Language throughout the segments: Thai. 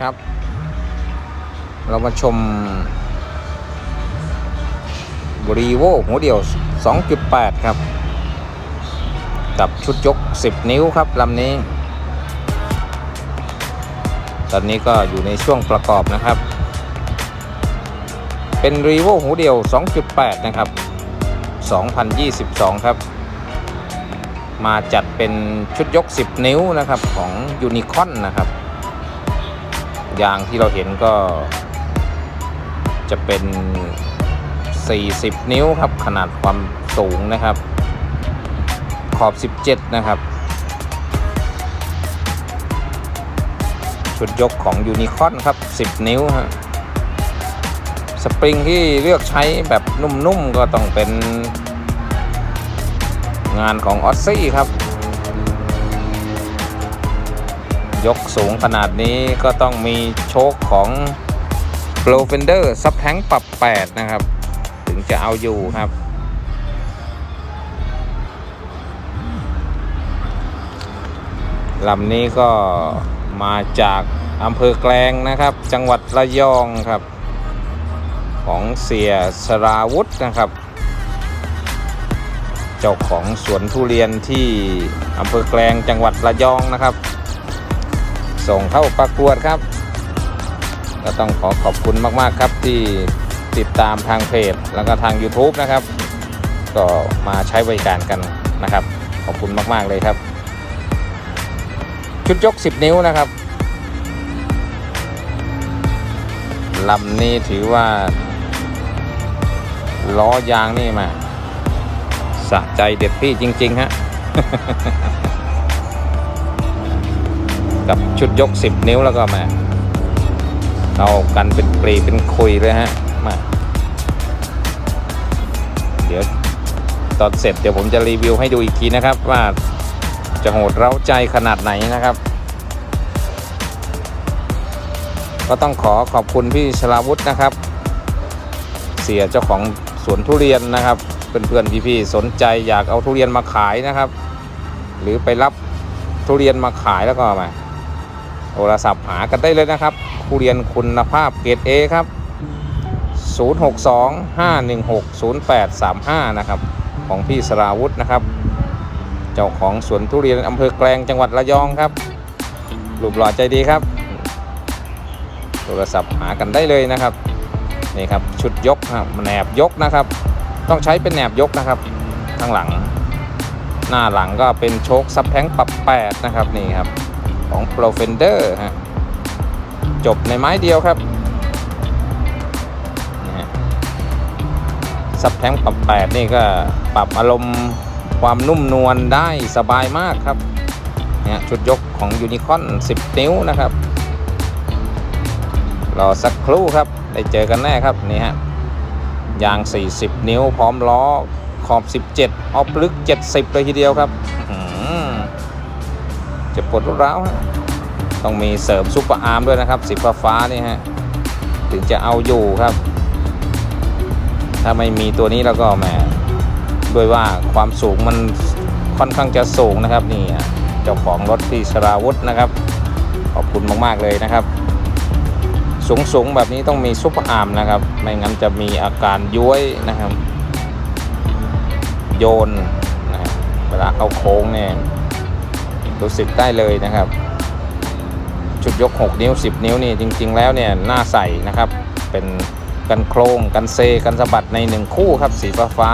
ครับ เรามาชมรีโวหัวเดียว 2.8 ครับ กับชุดยก 10 นิ้วครับลำนี้ ตอนนี้ก็อยู่ในช่วงประกอบนะครับ เป็นรีโวหูเดียว 2.8 นะครับ 2022 ครับ มาจัดเป็นชุดยก 10 นิ้วนะครับของยูนิคอนนะครับ ยางที่เราเห็นก็จะเป็น 40 นิ้วครับ ขนาดความสูงนะครับ ขอบ 17 นะครับ ชุดยกของยูนิคอนครับ 10 นิ้วฮะสปริงที่เลือกใช้แบบนุ่มๆ ก็ต้องเป็นงานของออสซี่ครับ ยกสูงขนาดนี้ก็ต้องมีโชคของ p r o f e n d e r ซับแทงปรับ 8 นะครับ ถึงจะเอาอยู่ครับ ลำนี้ก็มาจากอำเภอแกลงนะครับ จังหวัดระยองครับ ของเสียสราวุธนะครับ เจ้าของสวนทุเรียนที่อำเภอแกลงจังหวัดระยองนะครับ ส่งเข้าประกวดครับ ก็ต้องขอขอบคุณมากๆครับที่ติดตามทางเพจแล้วก็ทาง YouTube นะครับ ก็มาใช้บริการกันนะครับ ขอบคุณมากๆเลยครับ ชุดยก 10 นิ้วนะครับลำนี้ถือว่า ล้อยางนี่มาสะใจเด็ดพี่จริง ๆ ฮะ กับชุดยก 10 นิ้วแล้วก็มาเอากันเป็นปรีเป็นคุยเลยฮะมาเดี๋ยวตอนเสร็จเดี๋ยวผมจะรีวิวให้ดูอีกทีนะครับ ว่าจะโหดเร้าใจขนาดไหนนะครับ ก็ต้องขอขอบคุณพี่ชลาวุฒินะครับ เสียเจ้าของสวนทุเรียนนะครับเพื่อนๆพี่ๆสนใจอยากเอาทุเรียนมาขายนะครับ หรือไปรับทุเรียนมาขายแล้วก็มา โทรศัพท์หากันได้เลยนะครับทุเรียนคุณภาพเกรด A ครับ 0625160835 นะครับ ของพี่สราวุธนะครับ เจ้าของสวนทุเรียนอำเภอแกลงจังหวัดระยองครับรูปหล่อใจดีครับ โทรศัพท์หากันได้เลยนะครับนี่ครับชุดยกครับแหนบยกนะครับ ต้องใช้เป็นแหนบยกนะครับ ข้างหลัง หน้าหลังก็เป็นโชคซับแท้งปรับแปดนะครับนี่ครับ ของ p r o f e n d e r ฮะจบในไม้เดียวครับนะฮะซับแทงปรับแปดนี่ก็ปรับอารมณ์ความนุ่มนวลได้สบายมากครับเนี่ยชุดยกของยูนิคอน10 นิ้วนะครับ รอสักครู่ครับ ได้เจอกันแน่ครับนี่ฮะยาง 40 นิ้วพร้อมล้อขอบ 17 ออฟลึก 70 เลยทีเดียวครับอื้อหือ จะปวดรุร้าวฮะต้องมีเสริมซุปเปอร์อาร์มด้วยนะครับสีฟ้าฟ้าๆนี่ฮะถึงจะเอาอยู่ครับ ถ้าไม่มีตัวนี้แล้วก็แหมด้วยว่าความสูงมันค่อนข้างจะสูงนะครับนี่เจ้าของรถที่สราวุธนะครับ ขอบคุณมากๆเลยนะครับ สูงสูงๆแบบนี้ต้องมีซุปเปอร์อาร์มนะครับ ไม่งั้นจะมีอาการย้วยนะครับ โยนนะบเวลาเข้าโค้งเนี่ย ตัวสิบได้เลยนะครับ ชุดยก 6 นิ้ว 10 นิ้วนี่จริง ๆ แล้วเนี่ยน่าใส่นะครับ เป็นกันโครงกันเซกันสะบัดใน 1 คู่ครับ สีฟ้าฟ้า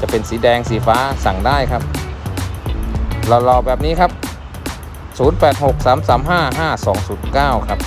จะเป็นสีแดงสีฟ้าสั่งได้ครับรอๆแบบนี้ครับ 0863355209 ครับ